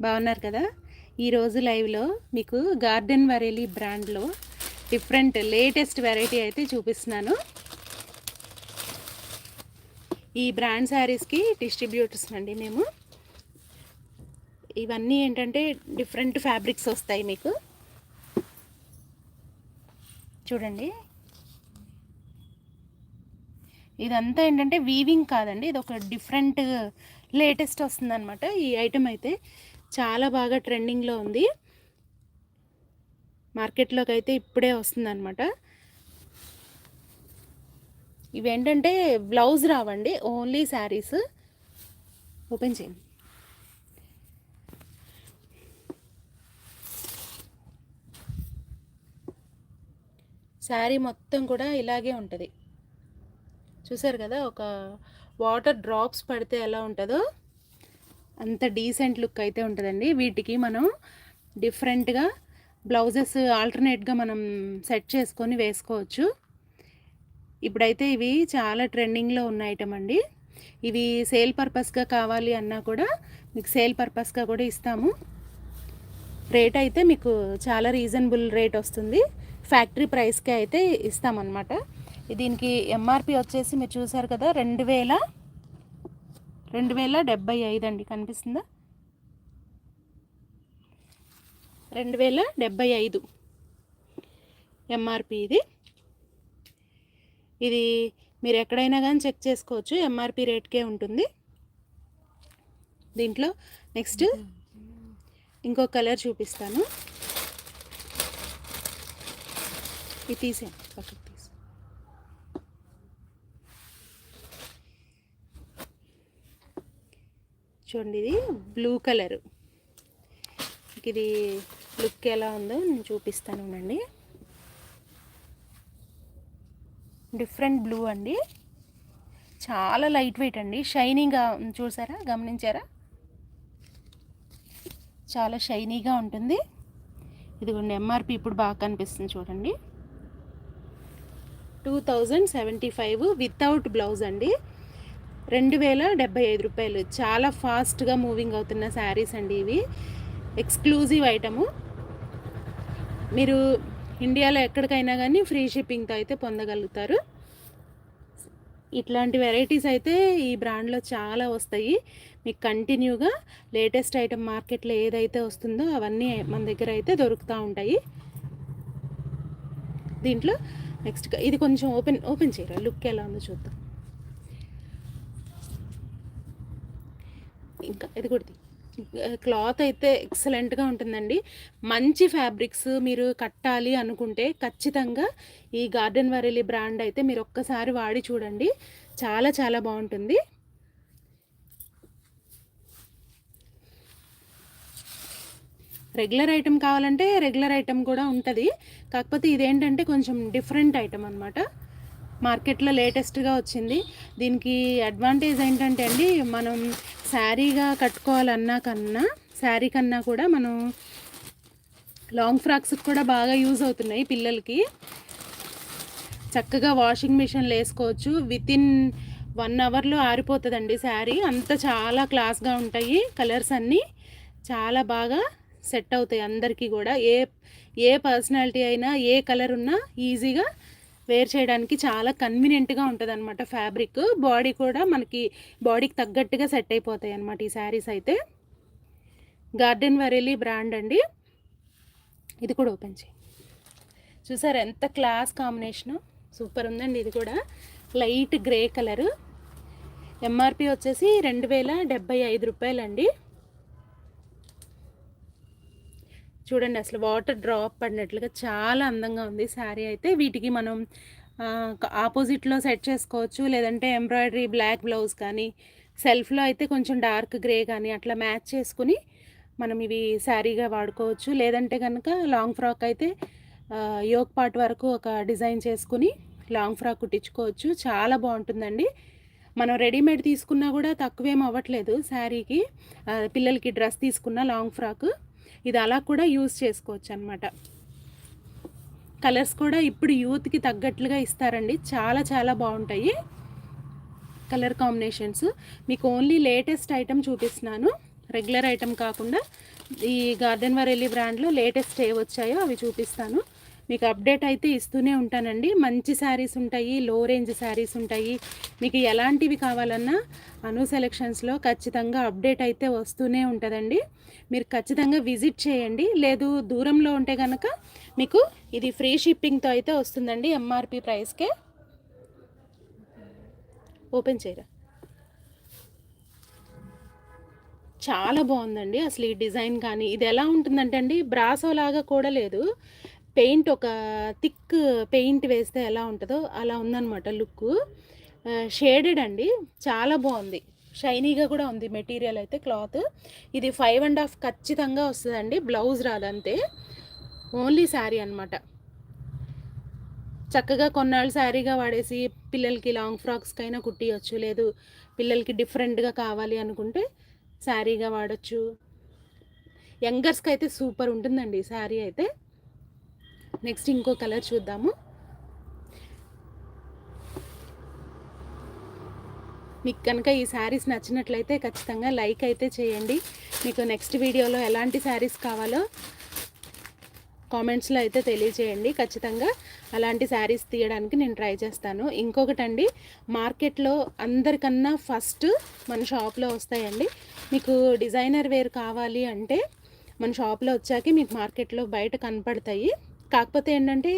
బాగున్నారు కదా? ఈరోజు లైవ్లో మీకు గార్డెన్ వరేలీ బ్రాండ్లో డిఫరెంట్ లేటెస్ట్ వెరైటీ అయితే చూపిస్తున్నాను. ఈ బ్రాండ్ శారీస్కి డిస్ట్రిబ్యూటర్స్ అండి మేము. ఇవన్నీ ఏంటంటే డిఫరెంట్ ఫ్యాబ్రిక్స్ వస్తాయి మీకు. చూడండి. ఇదంతా ఏంటంటే వీవింగ్ కాదండి ఇది ఒక డిఫరెంట్ లేటెస్ట్ వస్తుందన్నమాట. ఈ ఐటెం అయితే చాలా బాగా ట్రెండింగ్లో ఉంది. మార్కెట్లోకి అయితే ఇప్పుడే వస్తుందన్నమాట. ఇవేంటంటే బ్లౌజ్ రావండి ఓన్లీ శారీస్. ఓపెన్ చేయండి. శారీ మొత్తం కూడా ఇలాగే ఉంటుంది. చూసారు కదా ఒక వాటర్ డ్రాప్స్ పడితే ఎలా ఉంటుందో. అంత డీసెంట్ లుక్ అయితే ఉంటుందండి. వీటికి మనం డిఫరెంట్గా బ్లౌజెస్ ఆల్టర్నేట్గా మనం సెట్ చేసుకొని వేసుకోవచ్చు. ఇప్పుడైతే ఇవి చాలా ట్రెండింగ్లో ఉన్న ఐటమ్ అండి. ఇవి సేల్ పర్పస్గా కావాలి అన్నా కూడా మీకు సేల్ పర్పస్గా కూడా ఇస్తాము. రేట్ అయితే మీకు చాలా రీజనబుల్ రేట్ వస్తుంది. ఫ్యాక్టరీ ప్రైస్కే అయితే ఇస్తామన్నమాట. దీనికి ఎంఆర్పి వచ్చేసి మీరు చూసారు కదా రెండు వేల రెండు వేల డెబ్బై ఐదు అండి కనిపిస్తుందా? రెండు వేల డెబ్బై ఐదు ఎంఆర్పి ఇది. ఇది మీరు ఎక్కడైనా కానీ చెక్ చేసుకోవచ్చు ఎంఆర్పి రేట్కే ఉంటుంది. దీంట్లో నెక్స్ట్ ఇంకో కలర్ చూపిస్తాను. ఇది తీసేయండి పక్కకి తీసి చూడండి ఇది బ్లూ కలర్ ఇది లుక్ ఎలా ఉందో నేను చూపిస్తాను అండి డిఫరెంట్ బ్లూ అండి. చాలా లైట్ వెయిట్ అండి. షైనీగా చూసారా? గమనించారా? చాలా షైనీగా ఉంటుంది. ఇదిగోండి ఎంఆర్పి ఇప్పుడు బాగా కనిపిస్తుంది చూడండి. Two thousand seventy five without blouse అండి. రెండు వేల డెబ్బై ఐదు రూపాయలు. చాలా ఫాస్ట్గా మూవింగ్ అవుతున్న శారీస్ అండి ఇవి. Exclusive item. మీరు ఇండియాలో ఎక్కడికైనా కానీ ఫ్రీ షిప్పింగ్తో అయితే పొందగలుగుతారు. ఇట్లాంటి వెరైటీస్ అయితే ఈ బ్రాండ్లో చాలా వస్తాయి. మీకు కంటిన్యూగా లేటెస్ట్ ఐటమ్ మార్కెట్లో ఏదైతే వస్తుందో అవన్నీ మన దగ్గర అయితే దొరుకుతూ ఉంటాయి. దీంట్లో నెక్స్ట్ ఇది కొంచెం ఓపెన్ ఓపెన్ చేయరా? లుక్ ఎలా ఉందో చూద్దాం. ఇంకా ఇది కూడా క్లాత్ అయితే ఎక్సలెంట్గా ఉంటుందండి. మంచి ఫ్యాబ్రిక్స్ మీరు కట్టాలి అనుకుంటే ఖచ్చితంగా ఈ గార్డెన్ వరెలి బ్రాండ్ అయితే మీరు ఒక్కసారి వాడి చూడండి. చాలా చాలా బాగుంటుంది. రెగ్యులర్ ఐటెం కావాలంటే రెగ్యులర్ ఐటెం కూడా ఉంటుంది. కాకపోతే ఇదేంటంటే కొంచెం డిఫరెంట్ ఐటెం అనమాట మార్కెట్లో లేటెస్ట్గా వచ్చింది. దీనికి అడ్వాంటేజ్ ఏంటంటే అండి మనం శారీగా కట్టుకోవాలన్నా కన్నా శారీ కన్నా కూడా మనం లాంగ్ ఫ్రాక్స్కి కూడా బాగా యూజ్ అవుతున్నాయి పిల్లలకి. చక్కగా వాషింగ్ మిషన్లో వేసుకోవచ్చు. వితిన్ వన్ అవర్లో ఆరిపోతుందండి శారీ. అంత చాలా క్లాస్గా ఉంటాయి కలర్స్ అన్నీ. చాలా బాగా సెట్ అవుతాయి అందరికీ కూడా. ఏ ఏ పర్సనాలిటీ అయినా ఏ కలర్ ఉన్నా ఈజీగా వేర్ చేయడానికి చాలా కన్వీనియంట్గా ఉంటుంది అనమాట ఫ్యాబ్రిక్ బాడీ కూడా మనకి బాడీకి తగ్గట్టుగా సెట్ అయిపోతాయి అనమాట ఈ శారీస్ అయితే. గార్డెన్ వరేలీ బ్రాండ్ అండి. ఇది కూడా ఓపెన్ చేయి. చూసారు ఎంత క్లాస్ కాంబినేషను సూపర్ ఉందండి ఇది కూడా. లైట్ గ్రే కలరు ఎంఆర్పి వచ్చేసి రెండు వేల డెబ్బై ఐదు రూపాయలండి. చూడండి అసలు వాటర్ డ్రాప్ పడినట్లుగా చాలా అందంగా ఉంది శారీ అయితే. వీటికి మనం ఆపోజిట్లో సెట్ చేసుకోవచ్చు. లేదంటే ఎంబ్రాయిడరీ బ్లాక్ బ్లౌజ్ కానీ సెల్ఫ్లో అయితే కొంచెం డార్క్ గ్రే కానీ అట్లా మ్యాచ్ చేసుకుని మనం ఇవి శారీగా వాడుకోవచ్చు. లేదంటే కనుక లాంగ్ ఫ్రాక్ అయితే యోగ్ పార్ట్ వరకు ఒక డిజైన్ చేసుకుని లాంగ్ ఫ్రాక్ కుట్టించుకోవచ్చు. చాలా బాగుంటుందండి. మనం రెడీమేడ్ తీసుకున్నా కూడా తక్కువేం అవ్వట్లేదు శారీకి. పిల్లలకి డ్రెస్ తీసుకున్న లాంగ్ ఫ్రాక్. ఇది అలా కూడా యూజ్ చేసుకోవచ్చు అనమాట కలర్స్ కూడా ఇప్పుడు యూత్కి తగ్గట్లుగా ఇస్తారండి. చాలా చాలా బాగుంటాయి కలర్ కాంబినేషన్స్. మీకు ఓన్లీ లేటెస్ట్ ఐటెం చూపిస్తున్నాను. రెగ్యులర్ ఐటెం కాకుండా ఈ గార్డెన్ వరెల్లి బ్రాండ్లో లేటెస్ట్ ఏ వచ్చాయో అవి చూపిస్తాను. మీకు అప్డేట్ అయితే ఇస్తూనే ఉంటానండి. మంచి శారీస్ ఉంటాయి లో రేంజ్ శారీస్ ఉంటాయి. మీకు ఎలాంటివి కావాలన్నా అను సెలెక్షన్స్లో ఖచ్చితంగా అప్డేట్ అయితే వస్తూనే ఉంటుందండి. మీరు ఖచ్చితంగా విజిట్ చేయండి. లేదు దూరంలో ఉంటే కనుక మీకు ఇది ఫ్రీ షిప్పింగ్తో అయితే వస్తుందండి ఎంఆర్పి ప్రైస్కే ఓపెన్ చేయరా? చాలా బాగుందండి. అసలు ఈ డిజైన్ కానీ ఇది ఎలా ఉంటుందంటే అండి బ్రాసో లాగా కూడా లేదు. పెయింట్ ఒక థిక్ పెయింట్ వేస్తే ఎలా ఉంటుందో అలా ఉందన్నమాట లుక్. షేడెడ్ అండి. చాలా బాగుంది. షైనీగా కూడా ఉంది మెటీరియల్ అయితే క్లాత్. ఇది ఫైవ్ అండ్ హాఫ్ ఖచ్చితంగా వస్తుందండి. బ్లౌజ్ రాదంతే. ఓన్లీ శారీ అనమాట చక్కగా కొన్నాళ్ళు శారీగా వాడేసి పిల్లలకి లాంగ్ ఫ్రాక్స్కైనా కుట్టియచ్చు లేదు పిల్లలకి డిఫరెంట్గా కావాలి అనుకుంటే శారీగా వాడచ్చు. యంగర్స్కి అయితే సూపర్ ఉంటుందండి ఈ శారీ అయితే. నెక్స్ట్ ఇంకో కలర్ చూద్దాము. మీకు కనుక ఈ శారీస్ నచ్చినట్లయితే ఖచ్చితంగా లైక్ అయితే చేయండి. మీకు నెక్స్ట్ వీడియోలో ఎలాంటి శారీస్ కావాలో కామెంట్స్లో అయితే తెలియజేయండి. ఖచ్చితంగా అలాంటి శారీస్ తీయడానికి నేను ట్రై చేస్తాను. ఇంకొకటండి మార్కెట్లో అందరికన్నా ఫస్ట్ మన షాప్లో వస్తాయండి. మీకు డిజైనర్ వేర్ కావాలి అంటే మన షాప్లో వచ్చాక మీకు మార్కెట్లో బయట కనపడతాయి. కాకపోతే ఏంటంటే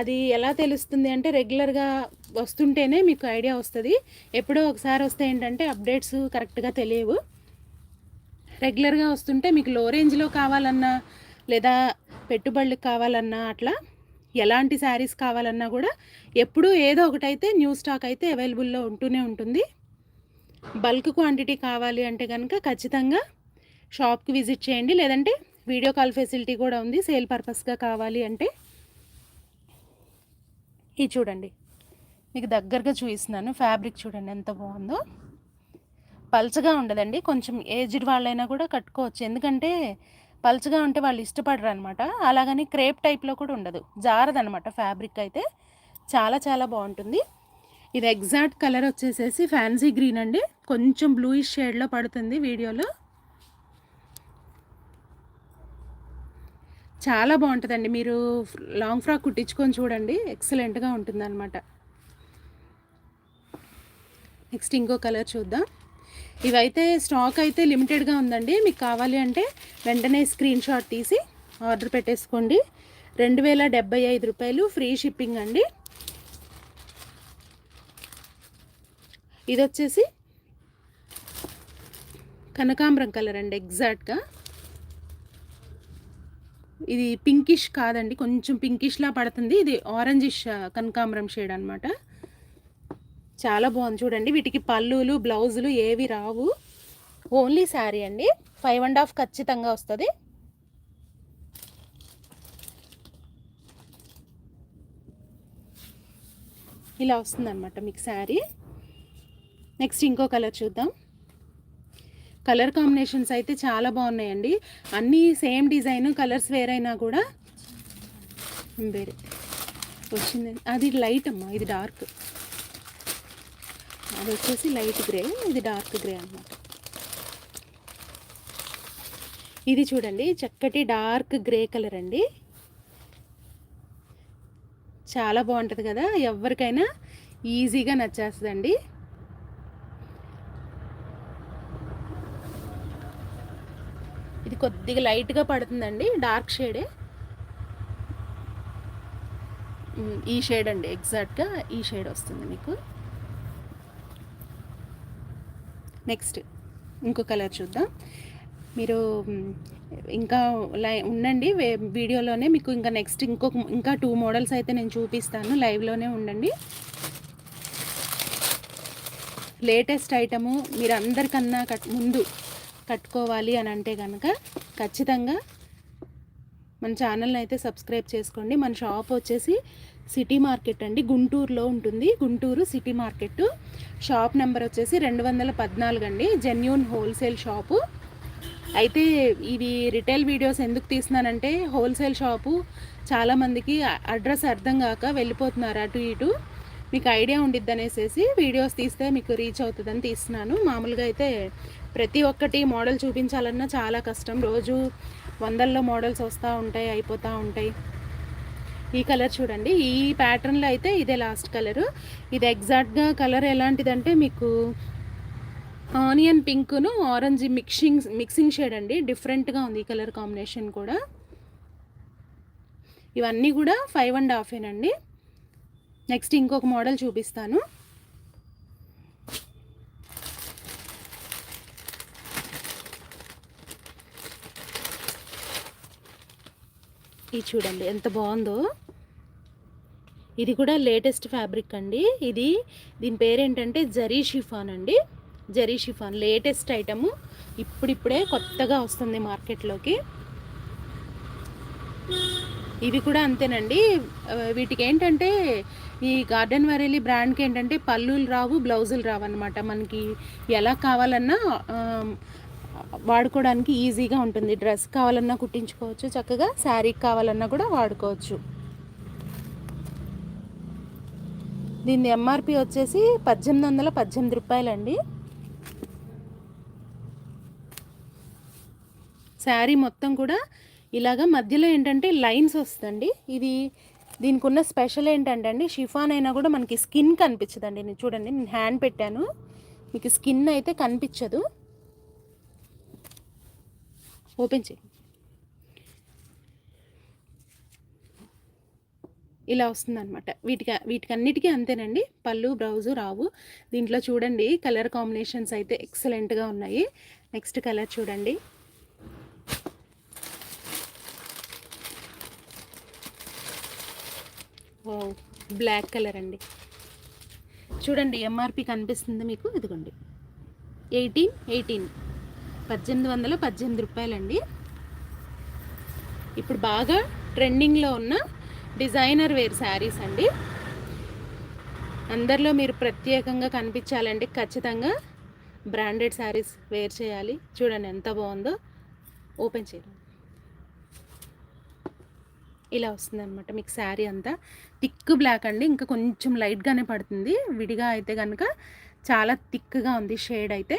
అది ఎలా తెలుస్తుంది అంటే రెగ్యులర్గా వస్తుంటేనే మీకు ఐడియా వస్తుంది. ఎప్పుడో ఒకసారి వస్తే ఏంటంటే అప్డేట్స్ కరెక్ట్గా తెలియవు. రెగ్యులర్గా వస్తుంటే మీకు లో రేంజ్లో కావాలన్నా లేదా పెట్టుబడులకు కావాలన్నా అట్లా ఎలాంటి శారీస్ కావాలన్నా కూడా ఎప్పుడూ ఏదో ఒకటైతే న్యూ స్టాక్ అయితే అవైలబుల్లో ఉంటూనే ఉంటుంది. బల్క్ క్వాంటిటీ కావాలి అంటే కనుక ఖచ్చితంగా షాప్కి విజిట్ చేయండి. లేదంటే వీడియో కాల్ ఫెసిలిటీ కూడా ఉంది. సేల్ పర్పస్గా కావాలి అంటే ఇది చూడండి. మీకు దగ్గరగా చూపిస్తున్నాను. ఫ్యాబ్రిక్ చూడండి ఎంత బాగుందో. పల్చగా ఉండదండి. కొంచెం ఏజ్డ్ వాళ్ళైనా కూడా కట్టుకోవచ్చు. ఎందుకంటే పల్చగా ఉంటే వాళ్ళు ఇష్టపడరు అనమాట అలాగని క్రేప్ టైప్లో కూడా ఉండదు. జారదనమాట ఫ్యాబ్రిక్ అయితే. చాలా చాలా బాగుంటుంది. ఇది ఎగ్జాక్ట్ కలర్ వచ్చేసేసి ఫ్యాన్సీ గ్రీన్ అండి. కొంచెం బ్లూయిష్ షేడ్లో పడుతుంది వీడియోలో. చాలా బాగుంటుందండి. మీరు లాంగ్ ఫ్రాక్ కుట్టించుకొని చూడండి. ఎక్సలెంట్గా ఉంటుంది అనమాట నెక్స్ట్ ఇంకో కలర్ చూద్దాం. ఇవైతే స్టాక్ అయితే లిమిటెడ్గా ఉందండి. మీకు కావాలి అంటే వెంటనే స్క్రీన్ షాట్ తీసి ఆర్డర్ పెట్టేసుకోండి. రెండు వేల డెబ్బై ఐదు రూపాయలు ఫ్రీ షిప్పింగ్ అండి. ఇది వచ్చేసి కనకాంబరం కలర్ అండి ఎగ్జాక్ట్గా. ఇది పింకిష్ కాదండి కొంచెం పింకిష్లా పడుతుంది. ఇది ఆరెంజిష్ కనకాంబరం షేడ్ అనమాట చాలా బాగుంది చూడండి. వీటికి పళ్ళులు బ్లౌజులు ఏవి రావు. ఓన్లీ శారీ అండి. ఫైవ్ అండ్ హాఫ్ ఖచ్చితంగా వస్తుంది. ఇలా వస్తుందన్నమాట మీకు శారీ నెక్స్ట్ ఇంకో కలర్ చూద్దాం. కలర్ కాంబినేషన్స్ అయితే చాలా బాగున్నాయండి. అన్నీ సేమ్ డిజైన్ కలర్స్ వేరైనా కూడా వేరే. వచ్చింది అది లైట్ అమ్మా ఇది డార్క్. అది వచ్చేసి లైట్ గ్రే ఇది డార్క్ గ్రే అనమాట ఇది చూడండి చక్కటి డార్క్ గ్రే కలర్ అండి. చాలా బాగుంటుంది కదా ఎవరికైనా ఈజీగా నచ్చేస్తుందండి. కొద్దిగా లైట్గా పడుతుందండి డార్క్ షేడే. ఈ షేడ్ అండి ఎగ్జాక్ట్గా ఈ షేడ్ వస్తుంది మీకు. నెక్స్ట్ ఇంకో కలర్ చూద్దాం. మీరు ఇంకా లై ఉండండి వీడియోలోనే మీకు ఇంకా నెక్స్ట్ ఇంకొక ఇంకా టూ మోడల్స్ అయితే నేను చూపిస్తాను లైవ్లోనే ఉండండి. లేటెస్ట్ ఐటము మీరు అందరికన్నా కట్ ముందు కట్టుకోవాలి అని అంటే కనుక ఖచ్చితంగా మన ఛానల్ని అయితే సబ్స్క్రైబ్ చేసుకోండి. మన షాప్ వచ్చేసి సిటీ మార్కెట్ అండి. గుంటూరులో ఉంటుంది. Guntur city market. Shop number వచ్చేసి రెండు వందల పద్నాలుగు అండి. Genuine wholesale shop. అయితే ఇవి రిటైల్ వీడియోస్ ఎందుకు తీస్తున్నానంటే హోల్సేల్ షాపు చాలామందికి అడ్రస్ అర్థం కాక వెళ్ళిపోతున్నారు అటు ఇటు. మీకు ఐడియా ఉండిద్ది అనేసి వీడియోస్ తీస్తే మీకు రీచ్ అవుతుందని తీస్తున్నాను. మామూలుగా అయితే ప్రతి ఒక్కటి మోడల్ చూపించాలన్నా చాలా కష్టం. రోజు వందల్లో మోడల్స్ వస్తూ ఉంటాయి అయిపోతూ ఉంటాయి. ఈ కలర్ చూడండి. ఈ ప్యాటర్న్లో అయితే ఇదే లాస్ట్ కలరు. ఇది ఎగ్జాక్ట్గా కలర్ ఎలాంటిదంటే మీకు ఆనియన్ పింక్ను ఆరెంజ్ మిక్సింగ్ మిక్సింగ్ షేడ్ అండి. డిఫరెంట్గా ఉంది ఈ కలర్ కాంబినేషన్ కూడా. ఇవన్నీ కూడా ఫైవ్ అండ్ హాఫేనండి నెక్స్ట్ ఇంకొక మోడల్ చూపిస్తాను. ఇది చూడండి ఎంత బాగుందో. ఇది కూడా లేటెస్ట్ ఫ్యాబ్రిక్ అండి. ఇది దీని పేరేంటంటే జరీ షిఫాన్ అండి. Zari chiffon latest item. ఇప్పుడిప్పుడే కొత్తగా వస్తుంది మార్కెట్లోకి. ఇవి కూడా అంతేనండి. వీటికి ఏంటంటే ఈ గార్డెన్ వరేలి బ్రాండ్కి ఏంటంటే పల్లులు రావు బ్లౌజులు రావు అనమాట మనకి ఎలా కావాలన్నా వాడుకోవడానికి ఈజీగా ఉంటుంది. డ్రెస్ కావాలన్నా కుట్టించుకోవచ్చు. చక్కగా శారీకి కావాలన్నా కూడా వాడుకోవచ్చు. దీని ఎంఆర్పి వచ్చేసి పద్దెనిమిది వందల పద్దెనిమిది రూపాయలండి. శారీ మొత్తం కూడా ఇలాగ మధ్యలో ఏంటంటే లైన్స్ వస్తుందండి. ఇది దీనికి ఉన్న స్పెషల్ ఏంటంటే అండి షిఫాన్ అయినా కూడా మనకి స్కిన్ కనిపించదండి. నేను చూడండి నేను హ్యాండ్ పెట్టాను. మీకు స్కిన్ అయితే కనిపించదు. ఓపెన్ చేయి. ఇలా వస్తుందన్నమాట. వీటికి వీటికన్నిటికీ అంతేనండి. పళ్ళు బ్రౌజు రావు. దీంట్లో చూడండి కలర్ కాంబినేషన్స్ అయితే ఎక్సలెంట్గా ఉన్నాయి. నెక్స్ట్ కలర్ చూడండి. ఓ బ్లాక్ కలర్ అండి. చూడండి ఎంఆర్పి కనిపిస్తుంది మీకు? ఇదిగోండి. Eighteen eighteen. పద్దెనిమిది వందల పద్దెనిమిది రూపాయలండి. ఇప్పుడు బాగా ట్రెండింగ్లో ఉన్న డిజైనర్ వేర్ శారీస్ అండి. అందరిలో మీరు ప్రత్యేకంగా కనిపించాలంటే ఖచ్చితంగా బ్రాండెడ్ శారీస్ వేర్ చేయాలి. చూడండి ఎంత బాగుందో. ఓపెన్ చేయండి ఇలా వస్తుందన్నమాట మీకు శారీ అంతా. థిక్ బ్లాక్ అండి. ఇంకా కొంచెం లైట్గానే పడుతుంది. విడిగా అయితే కనుక చాలా థిక్గా ఉంది. షేడ్ అయితే.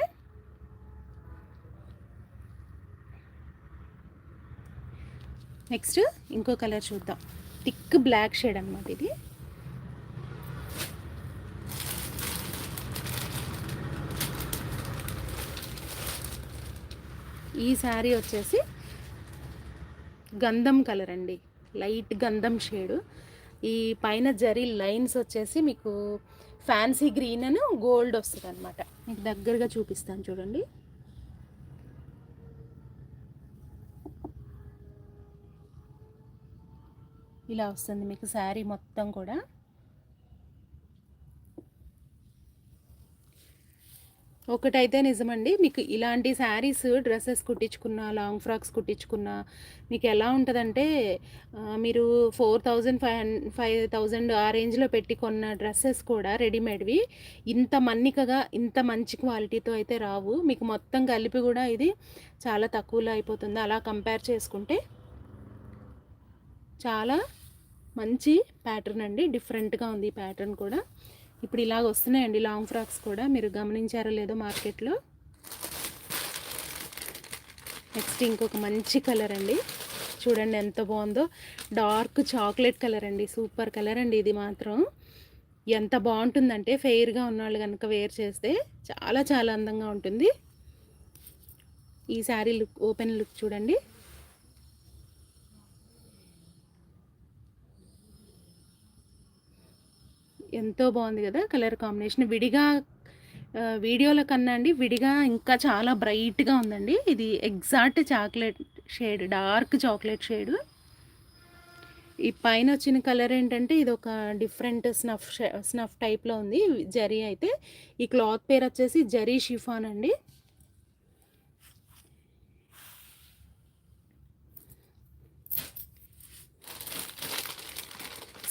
నెక్స్ట్ ఇంకో కలర్ చూద్దాం. థిక్ బ్లాక్ షేడ్ అనమాట ఇది. ఈ శారీ వచ్చేసి గంధం కలర్ అండి. లైట్ గంధం షేడు. ఈ పైన జరీ లైన్స్ వచ్చేసి మీకు ఫ్యాన్సీ గ్రీన్ అని గోల్డ్ వస్తుంది అనమాట మీకు దగ్గరగా చూపిస్తాను చూడండి. ఇలా వస్తుంది మీకు శారీ మొత్తం కూడా. ఒకటైతే నిజమండి మీకు ఇలాంటి శారీస్ డ్రెస్సెస్ కుట్టించుకున్న లాంగ్ ఫ్రాక్స్ కుట్టించుకున్న మీకు ఎలా ఉంటుందంటే మీరు four thousand five five thousand ఆ రేంజ్లో పెట్టి కొన్న డ్రెస్సెస్ కూడా రెడీమేడ్వి. ఇంత మన్నికగా ఇంత మంచి క్వాలిటీతో అయితే రావు. మీకు మొత్తం కలిపి కూడా ఇది చాలా తక్కువలో అయిపోతుంది. అలా కంపేర్ చేసుకుంటే చాలా మంచి ప్యాటర్న్ అండి. డిఫరెంట్గా ఉంది ఈ ప్యాటర్న్ కూడా. ఇప్పుడు ఇలాగ వస్తున్నాయండి లాంగ్ ఫ్రాక్స్ కూడా. మీరు గమనించారో లేదో మార్కెట్లో నెక్స్ట్ ఇంకొక మంచి కలర్ అండి. చూడండి ఎంత బాగుందో. డార్క్ చాక్లెట్ కలర్ అండి. సూపర్ కలర్ అండి ఇది మాత్రం. ఎంత బాగుంటుందంటే ఫెయిర్గా ఉన్నవాళ్ళు కనుక వేర్ చేస్తే చాలా చాలా అందంగా ఉంటుంది. ఈ శారీ లుక్ ఓపెన్ లుక్ చూడండి. ఎంతో బాగుంది కదా కలర్ కాంబినేషన్. విడిగా వీడియోల కన్నా అండి విడిగా ఇంకా చాలా బ్రైట్గా ఉందండి. ఇది exact chocolate shade dark chocolate shade. ఈ పైన వచ్చిన కలర్ ఏంటంటే ఇది ఒక డిఫరెంట్ స్నఫ్ స్నఫ్ టైప్లో ఉంది. జరీ అయితే ఈ క్లాత్ పేరు వచ్చేసి జరీ షిఫాన్ అండి.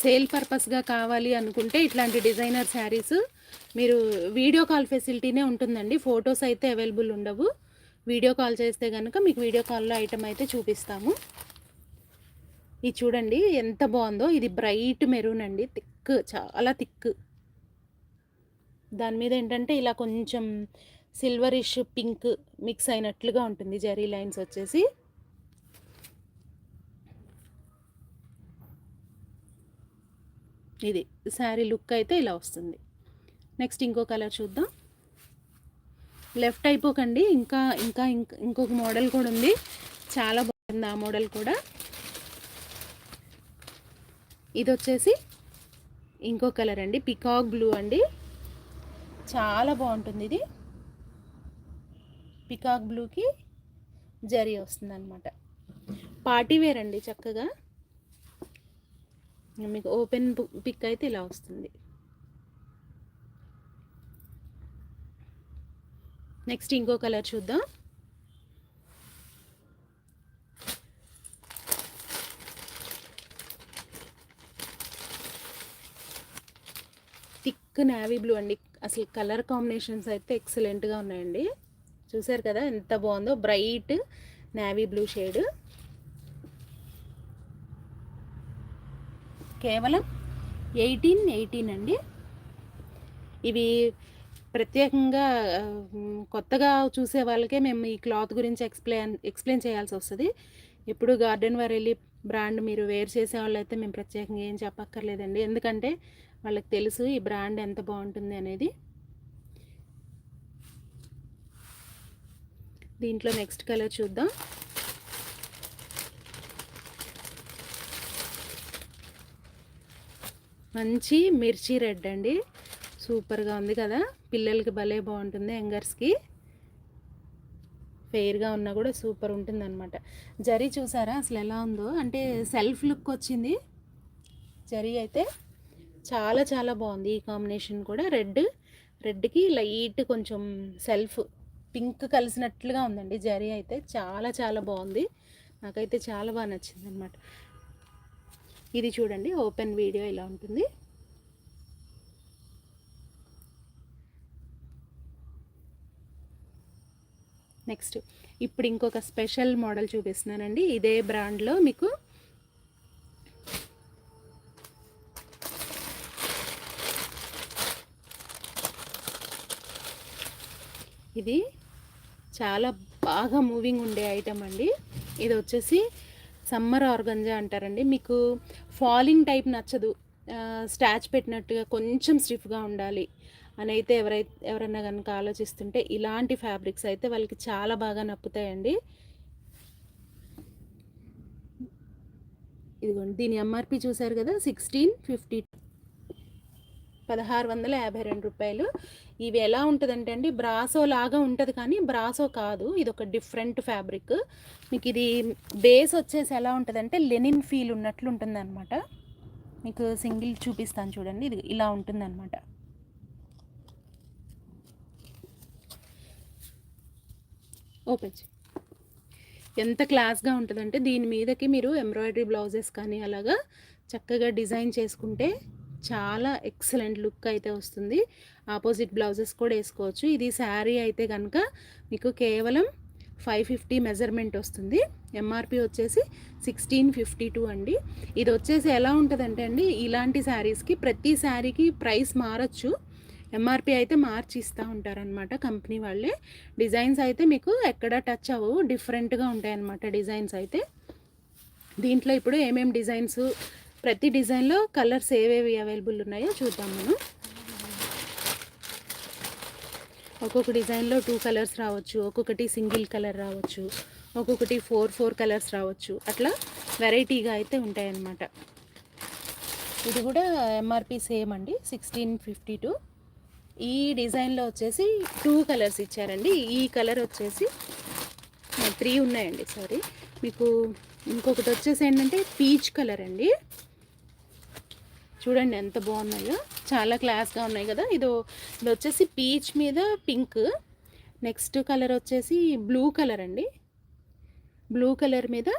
సేల్ పర్పస్గా కావాలి అనుకుంటే ఇట్లాంటి డిజైనర్ శారీస్ మీరు వీడియో కాల్ ఫెసిలిటీనే ఉంటుందండి. ఫొటోస్ అయితే అవైలబుల్ ఉండవు. వీడియో కాల్ చేస్తే కనుక మీకు వీడియో కాల్లో ఐటమ్ అయితే చూపిస్తాము. ఇది చూడండి ఎంత బాగుందో. ఇది బ్రైట్ మెరూన్ అండి. థిక్ చాలా థిక్. దాని మీద ఏంటంటే ఇలా కొంచెం సిల్వరిష్ పింక్ మిక్స్ అయినట్లుగా ఉంటుంది జరీ లైన్స్ వచ్చేసి. ఇది శారీ లుక్ అయితే ఇలా వస్తుంది. నెక్స్ట్ ఇంకో కలర్ చూద్దాం. లెఫ్ట్ అయిపోకండి ఇంకా ఇంకా ఇంకొక మోడల్ కూడా ఉంది. చాలా బాగుంది ఆ మోడల్ కూడా. ఇది వచ్చేసి ఇంకో కలర్ అండి. పికాక్ బ్లూ అండి. చాలా బాగుంటుంది ఇది. పికాక్ బ్లూకి జరీ వస్తుంది అనమాట పార్టీ వేర్ అండి చక్కగా. మీకు ఓపెన్ పిక్ అయితే ఇలా వస్తుంది. నెక్స్ట్ ఇంకో కలర్ చూద్దాం. థిక్ నావీ బ్లూ అండి. అసలు కలర్ కాంబినేషన్స్ అయితే ఎక్సలెంట్గా ఉన్నాయండి. చూసారు కదా ఎంత బాగుందో? Bright navy blue shade. కేవలం ఎయిటీన్ ఎయిటీన్ అండి. ఇవి ప్రత్యేకంగా కొత్తగా చూసే వాళ్ళకే మేము ఈ క్లాత్ గురించి ఎక్స్ప్లెయిన్ ఎక్స్ప్లెయిన్ చేయాల్సి వస్తుంది. ఎప్పుడు గార్డెన్ వారు వెళ్ళి బ్రాండ్ మీరు వేర్ చేసే వాళ్ళైతే మేము ప్రత్యేకంగా ఏం చెప్పక్కర్లేదండి. ఎందుకంటే వాళ్ళకి తెలుసు ఈ బ్రాండ్ ఎంత బాగుంటుంది అనేది. దీంట్లో నెక్స్ట్ కలర్ చూద్దాం. మంచి మిర్చి రెడ్ అండి. సూపర్గా ఉంది కదా. పిల్లలకి భలే బాగుంటుంది యంగర్స్కి. ఫెయిర్గా ఉన్నా కూడా సూపర్ ఉంటుంది అనమాట జరీ చూసారా అసలు ఎలా ఉందో? అంటే సెల్ఫ్ లుక్ వచ్చింది. జరీ అయితే చాలా చాలా బాగుంది. ఈ కాంబినేషన్ కూడా రెడ్. రెడ్కి లైట్ కొంచెం సెల్ఫ్ పింక్ కలిసినట్లుగా ఉందండి. జరీ అయితే చాలా చాలా బాగుంది. నాకైతే చాలా బాగా నచ్చింది అనమాట ఇది చూడండి ఓపెన్ వీడియో ఇలా ఉంటుంది. నెక్స్ట్ ఇప్పుడు ఇంకొక స్పెషల్ మోడల్ చూపిస్తున్నానండి. ఇదే బ్రాండ్లో మీకు ఇది చాలా బాగా మూవింగ్ ఉండే ఐటమ్ అండి. ఇది వచ్చేసి సమ్మర్ ఆర్గంజా అంటారండి. మీకు ఫాలింగ్ టైప్ నచ్చదు. స్టాచ్ పెట్టినట్టుగా కొంచెం స్టిఫ్గా ఉండాలి అని అయితే ఎవరైతే ఎవరన్నా కనుక ఆలోచిస్తుంటే ఇలాంటి ఫ్యాబ్రిక్స్ అయితే వాళ్ళకి చాలా బాగా నప్పుతాయండి. ఇదిగోండి దీని ఎంఆర్పి చూసారు కదా సిక్స్టీన్ ఫిఫ్టీ పదహారు వందల యాభై రెండు రూపాయలు. ఇవి ఎలా ఉంటుందంటే అండి బ్రాసో లాగా ఉంటుంది కానీ బ్రాసో కాదు ఇది ఒక డిఫరెంట్ ఫ్యాబ్రిక్. మీకు ఇది బేస్ వచ్చేసి ఎలా ఉంటుందంటే లెనిన్ ఫీల్ ఉన్నట్లు ఉంటుంది అనమాట మీకు సింగిల్ చూపిస్తాను చూడండి ఇది ఇలా ఉంటుంది అనమాట ఓపెన్ ఎంత క్లాస్గా ఉంటుందంటే దీని మీదకి మీరు ఎంబ్రాయిడరీ బ్లౌజెస్ కానీ అలాగా చక్కగా డిజైన్ చేసుకుంటే చాలా ఎక్సలెంట్ లుక్ అయితే వస్తుంది. ఆపోజిట్ బ్లౌజెస్ కూడా వేసుకోవచ్చు. ఇది శారీ అయితే కనుక మీకు కేవలం ఫైవ్ ఫిఫ్టీ మెజర్మెంట్ వస్తుంది. ఎంఆర్పి వచ్చేసి సిక్స్టీన్ ఫిఫ్టీ టూ అండి. ఇది వచ్చేసి ఎలా ఉంటుందంటే అండి ఇలాంటి శారీస్కి ప్రతి శారీకి ప్రైస్ మారచ్చు. ఎంఆర్పి అయితే మార్చి ఇస్తూ ఉంటారనమాట కంపెనీ వాళ్ళే. డిజైన్స్ అయితే మీకు ఎక్కడ టచ్ అవ్వవు డిఫరెంట్గా ఉంటాయి అన్నమాట డిజైన్స్ అయితే. దీంట్లో ఇప్పుడు ఏమేమి డిజైన్స్ ప్రతి డిజైన్లో కలర్స్ ఏవేవి అవైలబుల్ ఉన్నాయో చూద్దాం మనం. ఒక్కొక్క డిజైన్లో టూ కలర్స్ రావచ్చు ఒక్కొక్కటి సింగిల్ కలర్ రావచ్చు ఒక్కొక్కటి ఫోర్ ఫోర్ కలర్స్ రావచ్చు. అట్లా వెరైటీగా అయితే ఉంటాయన్నమాట. ఇది కూడా ఎంఆర్పి సేమ్ అండి సిక్స్టీన్ ఫిఫ్టీ టూ ఈ డిజైన్లో వచ్చేసి టూ కలర్స్ ఇచ్చారండి. ఈ కలర్ వచ్చేసి త్రీ ఉన్నాయండి సారీ మీకు ఇంకొకటి వచ్చేసి ఏంటంటే పీచ్ కలర్ అండి. చూడండి ఎంత బాగున్నాయో. చాలా క్లాస్గా ఉన్నాయి కదా. ఇది ఇది వచ్చేసి పీచ్ మీద పింక్ నెక్స్ట్ కలర్ వచ్చేసి బ్లూ కలర్ అండి. బ్లూ కలర్ మీద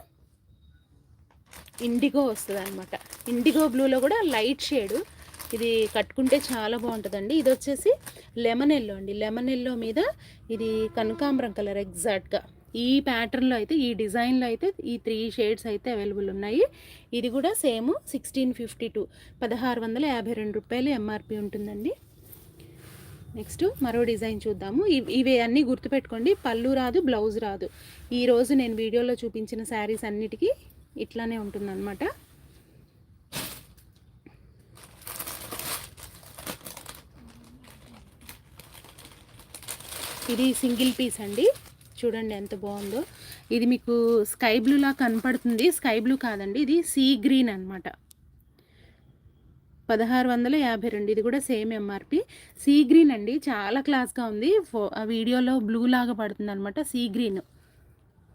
ఇండిగో వస్తుంది అనమాట ఇండిగో బ్లూలో కూడా లైట్ షేడు ఇది కట్టుకుంటే చాలా బాగుంటుందండి. ఇది వచ్చేసి లెమన్ ఎల్లో అండి. లెమన్ ఎల్లో మీద ఇది కనకాంబరం కలర్ ఎగ్జాక్ట్గా ఈ ప్యాటర్న్లో అయితే ఈ డిజైన్లో అయితే ఈ త్రీ షేడ్స్ అయితే అవైలబుల్ ఉన్నాయి. ఇది కూడా సేమ్ సిక్స్టీన్ ఫిఫ్టీ టూ పదహారు వందల యాభై రెండు రూపాయలు ఎంఆర్పి ఉంటుందండి. నెక్స్ట్ మరో డిజైన్ చూద్దాము. ఇవి ఇవి అన్నీ గుర్తుపెట్టుకోండి. పళ్ళు రాదు బ్లౌజ్ రాదు. ఈరోజు నేను వీడియోలో చూపించిన శారీస్ అన్నిటికీ ఇట్లానే ఉంటుందన్నమాట. ఇది సింగిల్ పీస్ అండి. చూడండి ఎంత బాగుందో. ఇది మీకు స్కై బ్లూలా కనపడుతుంది. స్కై బ్లూ కాదండి ఇది సీ గ్రీన్ అనమాట పదహారు వందల యాభై రెండు ఇది కూడా సేమ్ ఎంఆర్పి సీ గ్రీన్ అండి చాలా క్లాస్గా ఉంది. ఫో ఆ వీడియోలో బ్లూ లాగా పడుతుంది అనమాట sea green.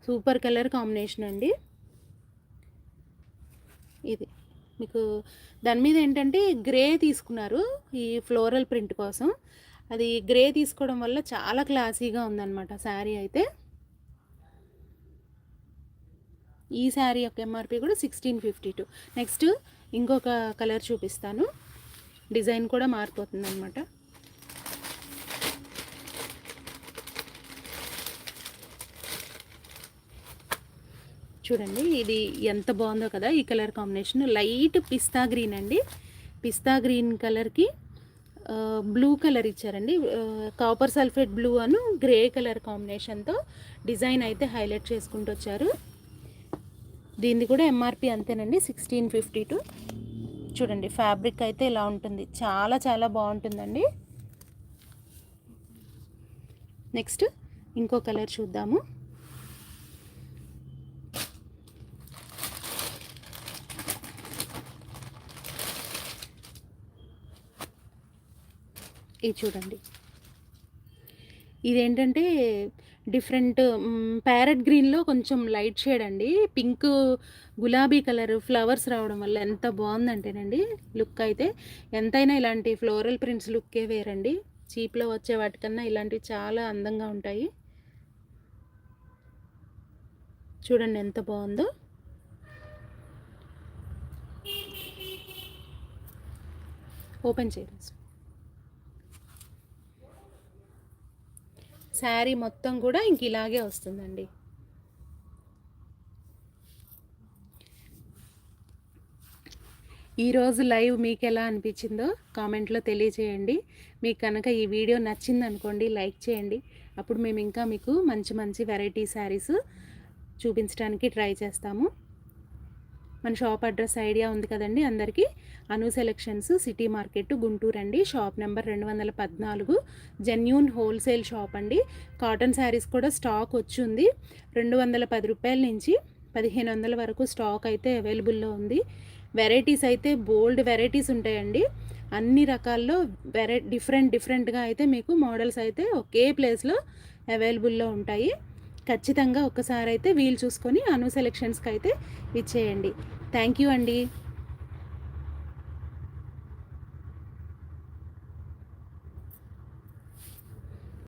Super colour combination అండి. ఇది మీకు దాని మీద ఏంటంటే గ్రే తీసుకున్నారు ఈ ఫ్లోరల్ ప్రింట్ కోసం. అది గ్రే తీసుకోవడం వల్ల చాలా క్లాసీగా ఉందన్నమాట శారీ అయితే. ఈ శారీ యొక్క ఎంఆర్పి కూడా సిక్స్టీన్ ఫిఫ్టీ టూ నెక్స్ట్ ఇంకొక కలర్ చూపిస్తాను. డిజైన్ కూడా మారిపోతుంది అనమాట చూడండి ఇది ఎంత బాగుందో కదా ఈ colour combination. Light pista green అండి. పిస్తా గ్రీన్ కలర్కి బ్లూ కలర్ ఇచ్చారండి. కాపర్ సల్ఫేట్ బ్లూ అను గ్రే కలర్ కాంబినేషన్తో డిజైన్ అయితే హైలైట్ చేసుకుంటూ వచ్చారు. దీనిది కూడా ఎంఆర్పి అంతేనండి సిక్స్టీన్ ఫిఫ్టీ టూ చూడండి ఫ్యాబ్రిక్ అయితే ఇలా ఉంటుంది. చాలా చాలా బాగుంటుందండి. నెక్స్ట్ ఇంకో కలర్ చూద్దాము. ఇది చూడండి. ఇదేంటంటే డిఫరెంట్ ప్యారెట్ గ్రీన్లో కొంచెం లైట్ షేడ్ అండి. పింక్ గులాబీ కలర్ ఫ్లవర్స్ రావడం వల్ల ఎంత బాగుందంటేనండి లుక్ అయితే. ఎంతైనా ఇలాంటి ఫ్లోరల్ ప్రింట్స్ లుక్కే వేరండి. చీప్లో వచ్చే వాటికన్నా ఇలాంటివి చాలా అందంగా ఉంటాయి. చూడండి ఎంత బాగుందో. ఓపెన్ చేయండి. శారీ మొత్తం కూడా ఇంక ఇలాగే వస్తుందండి. ఈరోజు లైవ్ మీకు ఎలా అనిపించిందో కామెంట్లో తెలియజేయండి. మీకు కనుక ఈ వీడియో నచ్చింది అనుకోండి లైక్ చేయండి. అప్పుడు మేము ఇంకా మీకు మంచి మంచి వెరైటీ శారీస్ చూపించడానికి ట్రై చేస్తాము. మన షాప్ అడ్రస్ ఐడియా ఉంది కదండి అందరికీ. Anu selections city market Guntur అండి. షాప్ నెంబర్ రెండు వందల పద్నాలుగు. జెన్యూన్ హోల్సేల్ షాప్ అండి. కాటన్ శారీస్ కూడా స్టాక్ వచ్చింది. రెండు వందల పది రూపాయల నుంచి పదిహేను వందల వరకు స్టాక్ అయితే అవైలబుల్లో ఉంది. వెరైటీస్ అయితే బోల్డ్ వెరైటీస్ ఉంటాయండి. అన్ని రకాల్లో వెరై డిఫరెంట్ డిఫరెంట్గా అయితే మీకు మోడల్స్ అయితే ఒకే ప్లేస్లో అవైలబుల్లో ఉంటాయి. ఖచ్చితంగా ఒకసారి అయితే వీలు చూసుకొని అను సెలెక్షన్స్కి అయితే ఇచ్చేయండి. థ్యాంక్ యూ అండి.